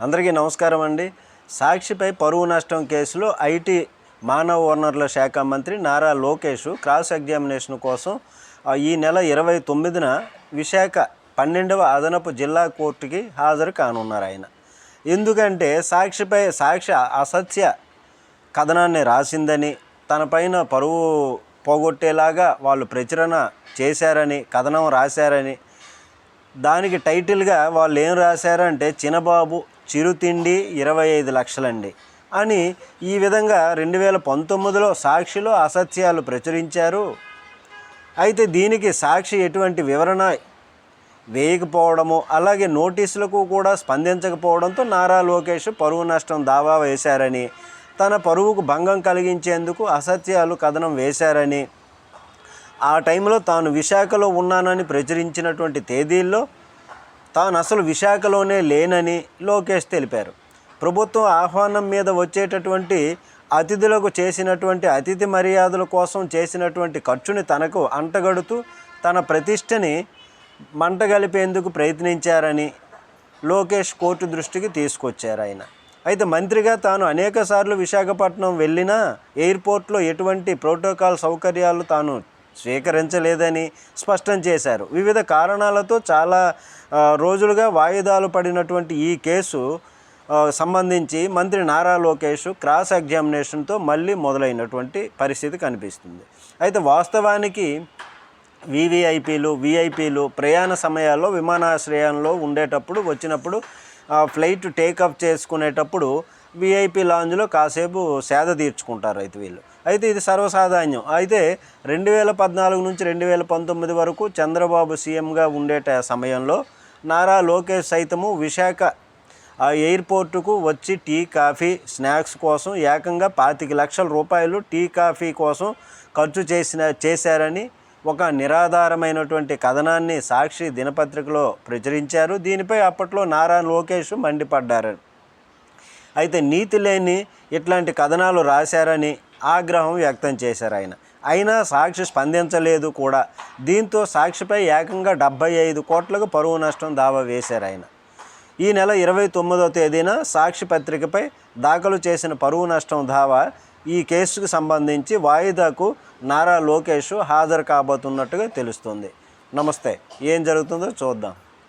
అందరికీ నమస్కారం అండి. సాక్షిపై పరువు నష్టం కేసులో ఐటీ మానవ వనరుల శాఖ మంత్రి నారా లోకేష్ క్రాస్ ఎగ్జామినేషన్ కోసం ఈ నెల ఇరవై తొమ్మిదిన విశాఖ పన్నెండవ అదనపు జిల్లా కోర్టుకి హాజరు కానున్నారు ఆయన. ఎందుకంటే సాక్షిపై సాక్షి అసత్య కథనాన్ని రాసిందని తనపైన పరువు పోగొట్టేలాగా వాళ్ళు ప్రచురణ చేశారని కథనం రాశారని దానికి టైటిల్గా వాళ్ళు ఏం రాశారంటే చినబాబు చిరుతిండి ఇరవై ఐదు లక్షలండి. అని ఈ విధంగా రెండు వేల పంతొమ్మిదిలో సాక్షిలో అసత్యాలు ప్రచురించారు. అయితే దీనికి సాక్షి ఎటువంటి వివరణ వేయకపోవడము అలాగే నోటీసులకు కూడా స్పందించకపోవడంతో నారా లోకేష్ పరువు నష్టం దావా వేశారని తన పరువుకు భంగం కలిగించేందుకు అసత్యాలు కథనం వేశారని ఆ టైంలో తాను విశాఖలో ఉన్నానని ప్రచురించినటువంటి తేదీల్లో తాను అసలు విశాఖలోనే లేనని లోకేష్ తెలిపారు. ప్రభుత్వం ఆహ్వానం మీద వచ్చేటటువంటి అతిథులకు చేసినటువంటి అతిథి మర్యాదల కోసం చేసినటువంటి ఖర్చుని తనకు అంటగడుతూ తన ప్రతిష్టని మంటగలిపేందుకు ప్రయత్నించారని లోకేష్ కోర్టు దృష్టికి తీసుకొచ్చారు ఆయన. అయితే మంత్రిగా తాను అనేకసార్లు విశాఖపట్నం వెళ్ళినా ఎయిర్పోర్ట్లో ఎటువంటి ప్రోటోకాల్ సౌకర్యాలు తాను స్వీకరించలేదని స్పష్టం చేశారు. వివిధ కారణాలతో చాలా రోజులుగా వాయిదాలు పడినటువంటి ఈ కేసు సంబంధించి మంత్రి నారా లోకేష్ క్రాస్ ఎగ్జామినేషన్తో మళ్ళీ మొదలైనటువంటి పరిస్థితి కనిపిస్తుంది. అయితే వాస్తవానికి వివిఐపీలు విఐపీలు ప్రయాణ సమయాల్లో విమానాశ్రయంలో ఉండేటప్పుడు వచ్చినప్పుడు ఫ్లైట్ టేకప్ చేసుకునేటప్పుడు విఐపి లాంజ్లో కాసేపు సేద తీర్చుకుంటారు అయితే వీళ్ళు. అయితే ఇది సర్వసాధారణం అయితే రెండు వేల పద్నాలుగు నుంచి రెండు వేల పంతొమ్మిది వరకు చంద్రబాబు సీఎంగా ఉండేట సమయంలో నారా లోకేష్ సైతము విశాఖ ఆ ఎయిర్పోర్టుకు వచ్చి టీ కాఫీ స్నాక్స్ కోసం ఏకంగా పాతిక లక్షల రూపాయలు టీ కాఫీ కోసం ఖర్చు చేసిన చేశారని ఒక నిరాధారమైనటువంటి కథనాన్ని సాక్షి దినపత్రికలో ప్రచురించారు. దీనిపై అప్పట్లో నారా లోకేష్ మండిపడ్డారు. అయితే నీతి లేని ఇట్లాంటి కథనాలు రాశారని ఆగ్రహం వ్యక్తం చేశారు ఆయన. అయినా సాక్షి స్పందించలేదు కూడా. దీంతో సాక్షిపై ఏకంగా డెబ్బై ఐదు కోట్లకు పరువు నష్టం దావా వేశారు ఆయన. ఈ నెల ఇరవై తొమ్మిదో తేదీన సాక్షి పత్రికపై దాఖలు చేసిన పరువు నష్టం దావా ఈ కేసుకు సంబంధించి వాయిదాకు నారా లోకేష్ హాజరు కాబోతున్నట్టుగా తెలుస్తుంది. నమస్తే ఏం జరుగుతుందో చూద్దాం.